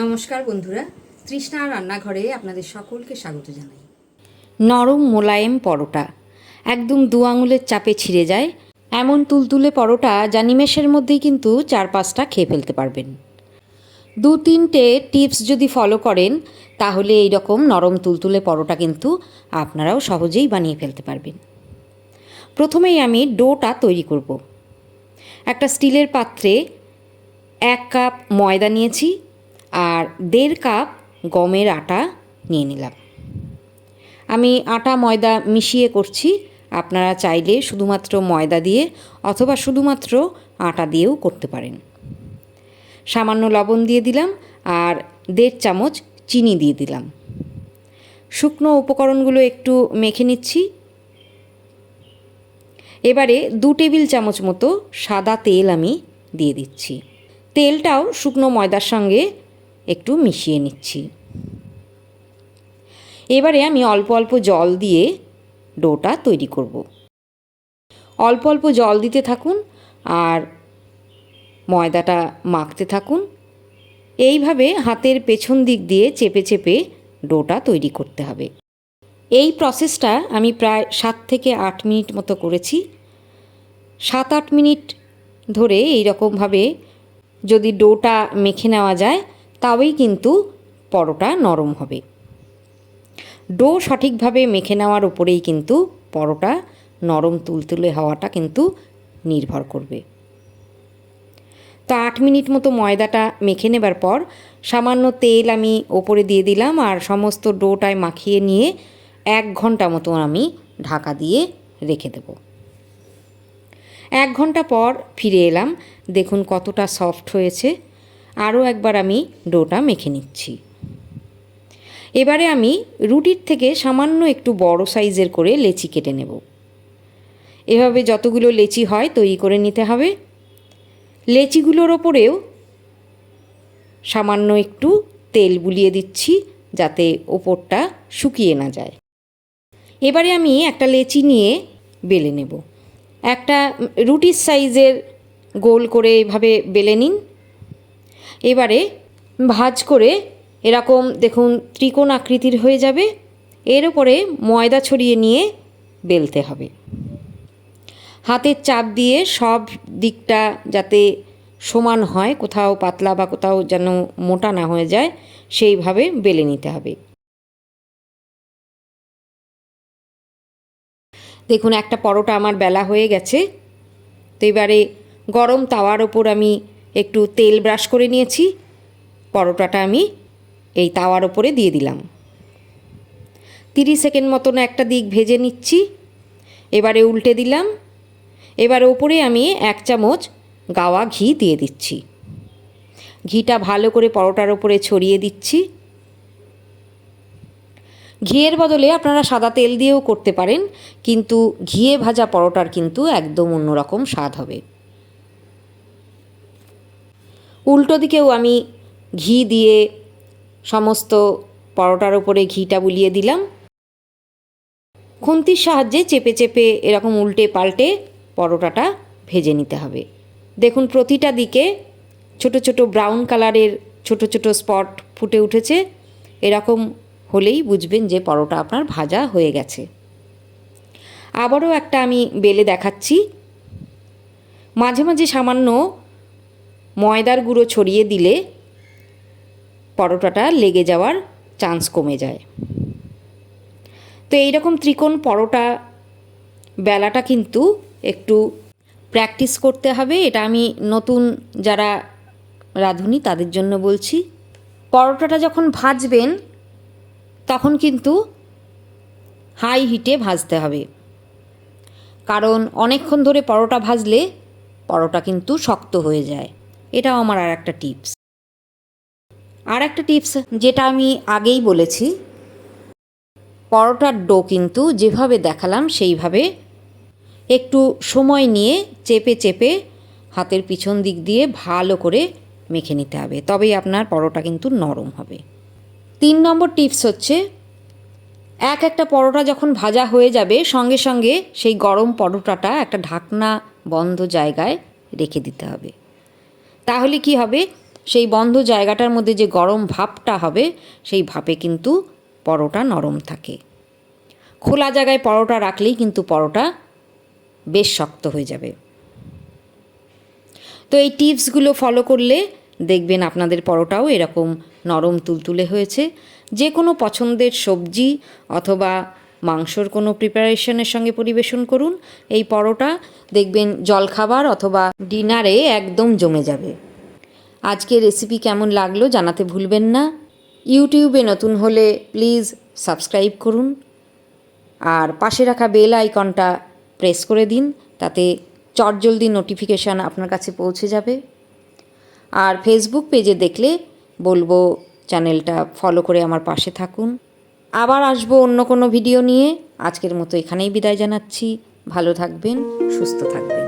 নমস্কার বন্ধুরা, তৃষ্ণা রান্নাঘরে আপনাদের সকলকে স্বাগত জানাই। নরম মোলায়েম পরোটা, একদম দু আঙুলের চাপে ছিঁড়ে যায়, এমন তুলতুলে পরোটা যা নিমেষের মধ্যেই কিন্তু চার পাঁচটা খেয়ে ফেলতে পারবেন। দু তিনটে টিপস যদি ফলো করেন, তাহলে এই রকম নরম তুলতুলে পরোটা কিন্তু আপনারাও সহজেই বানিয়ে ফেলতে পারবেন। প্রথমেই আমি ডোটা তৈরি করব। একটা স্টিলের পাত্রে এক কাপ ময়দা নিয়েছি আর দেড় কাপ গমের আটা নিয়ে নিলাম। আমি আটা, ময়দা মিশিয়ে করছি। আপনারা চাইলে শুধুমাত্র ময়দা দিয়ে অথবা শুধুমাত্র আটা দিয়েও করতে পারেন। সামান্য লবণ দিয়ে দিলাম আর দেড় চামচ চিনি দিয়ে দিলাম। শুকনো উপকরণগুলো একটু মেখে নিচ্ছি। এবারে দু টেবিল চামচ মতো সাদা তেল আমি দিয়ে দিচ্ছি। তেলটাও শুকনো ময়দার সঙ্গে একটু মিশিয়ে নিচ্ছি। এবারে আমি অল্প অল্প জল দিয়ে ডোটা তৈরি করব। অল্প অল্প জল দিতে থাকুন আর ময়দাটা মাখতে থাকুন। এইভাবে হাতের পেছন দিক দিয়ে চেপে চেপে ডোটা তৈরি করতে হবে। এই প্রসেসটা আমি প্রায় সাত থেকে আট মিনিট মতো করেছি। সাত আট মিনিট ধরে এই রকমভাবে যদি ডোটা মেখে নেওয়া যায় তবেই কিন্তু পরোটা নরম হবে। ডো সঠিকভাবে মেখে নেওয়ার উপরেই কিন্তু পরোটা নরম তুলতুলে হওয়াটা কিন্তু নির্ভর করবে। তো আট মিনিট মতো ময়দাটা মেখে নেবার পর সামান্য তেল আমি ওপরে দিয়ে দিলাম আর সমস্ত ডোটায় মাখিয়ে নিয়ে এক ঘণ্টা মতো আমি ঢাকা দিয়ে রেখে দেব। এক ঘণ্টা পর ফিরে এলাম। দেখুন কতটা সফট হয়েছে। আরও একবার আমি ডোটা মেখে নিচ্ছি। এবারে আমি রুটির থেকে সামান্য একটু বড় সাইজের করে লেচি কেটে নেব। এভাবে যতগুলো লেচি হয় তৈরি করে নিতে হবে। লেচিগুলোর ওপরেও সামান্য একটু তেল বুলিয়ে দিচ্ছি যাতে ওপরটা শুকিয়ে না যায়। এবারে আমি একটা লেচি নিয়ে বেলে নেব। একটা রুটির সাইজের গোল করে এভাবে বেলে নিন। এবারে ভাজ করে এরকম দেখুন ত্রিকোণ আকৃতির হয়ে যাবে। এর উপরে ময়দা ছড়িয়ে নিয়ে বেলতে হবে। হাতের চাপ দিয়ে সব দিকটা যাতে সমান হয়, কোথাও পাতলা বা কোথাও যেন মোটা না হয়ে যায়, সেইভাবে বেলে নিতে হবে। দেখুন একটা পরোটা আমার বেলা হয়ে গেছে। তো এবারে গরম তাওয়ার ওপর আমি একটু তেল ব্রাশ করে নিয়েছি। পরোটাটা আমি এই তাওয়ার ওপরে দিয়ে দিলাম। তিরিশ সেকেন্ড মতন একটা দিক ভেজে নিচ্ছি। এবারে উল্টে দিলাম। এবার ওপরে আমি এক চামচ গাওয়া ঘি দিয়ে দিচ্ছি। ঘিটা ভালো করে পরোটার ওপরে ছড়িয়ে দিচ্ছি। ঘিয়ের বদলে আপনারা সাদা তেল দিয়েও করতে পারেন, কিন্তু ঘিয়ে ভাজা পরোটার কিন্তু একদম অন্যরকম স্বাদ হবে। উল্টো দিকেও আমি ঘি দিয়ে সমস্ত পরোটার ওপরে ঘিটা বুলিয়ে দিলাম। খুন্তির সাহায্যে চেপে চেপে এরকম উল্টে পাল্টে পরোটাটা ভেজে নিতে হবে। দেখুন, প্রতিটা দিকে ছোট ছোট ব্রাউন কালারের ছোট ছোট স্পট ফুটে উঠেছে। এরকম হলেই বুঝবেন যে পরোটা আপনার ভাজা হয়ে গেছে। আবারও একটা আমি বেলে দেখাচ্ছি। মাঝে মাঝে সামান্য ময়দার গুঁড়ো ছড়িয়ে দিলে পরোটাটা লেগে যাওয়ার চান্স কমে যায়। তো এইরকম ত্রিকোণ পরোটা বেলাটা কিন্তু একটু প্র্যাকটিস করতে হবে। এটা আমি নতুন যারা রাঁধুনি তাদের জন্য বলছি। পরোটাটা যখন ভাজবেন, তখন কিন্তু হাই হিটে ভাজতে হবে। কারণ অনেকক্ষণ ধরে পরোটা ভাজলে পরোটা কিন্তু শক্ত হয়ে যায়। এটাও আমার আর একটা টিপস। আর একটা টিপস যেটা আমি আগেই বলেছি, পরোটার ডো কিন্তু যেভাবে দেখালাম সেইভাবে একটু সময় নিয়ে চেপে চেপে হাতের পিছন দিক দিয়ে ভালো করে মেখে নিতে হবে, তবেই আপনার পরোটা কিন্তু নরম হবে। তিন নম্বর টিপস হচ্ছে, এক একটা পরোটা যখন ভাজা হয়ে যাবে, সঙ্গে সঙ্গে সেই গরম পরোটাটা একটা ঢাকনা বন্ধ জায়গায় রেখে দিতে হবে। তাহলে কি হবে? সেই বন্ধ জায়গাটার মধ্যে যে গরম ভাপটা হবে, সেই ভাপে কিন্তু পরোটা নরম থাকে। খোলা জায়গায় পরোটা রাখলেই কিন্তু পরোটা বেশ শক্ত হয়ে যাবে। তো এই টিপসগুলো ফলো করলে দেখবেন আপনাদের পরোটাও এরকম নরম তুলতুলে হয়েছে। যে কোনো পছন্দের সবজি অথবা মাংসর কোনো প্রিপারেশনের সঙ্গে পরিবেশন করুন। এই পরোটা দেখবেন জলখাবার অথবা ডিনারে একদম জমে যাবে। আজকে রেসিপি কেমন লাগল জানাতে ভুলবেন না। ইউটিউবে নতুন হলে প্লিজ সাবস্ক্রাইব করুন। আর পাশে রাখা বেল আইকনটা প্রেস করে দিন, তাতে চটজলদি নোটিফিকেশান আপনার কাছে পৌঁছে যাবে। আর ফেসবুক পেজে দেখলে বলব চ্যানেলটা ফলো করে আমার পাশে থাকুন। আবার আসব অন্য কোনো ভিডিও নিয়ে। আজকের মতো এখানেই বিদায় জানাচ্ছি। ভালো থাকবেন, সুস্থ থাকবেন।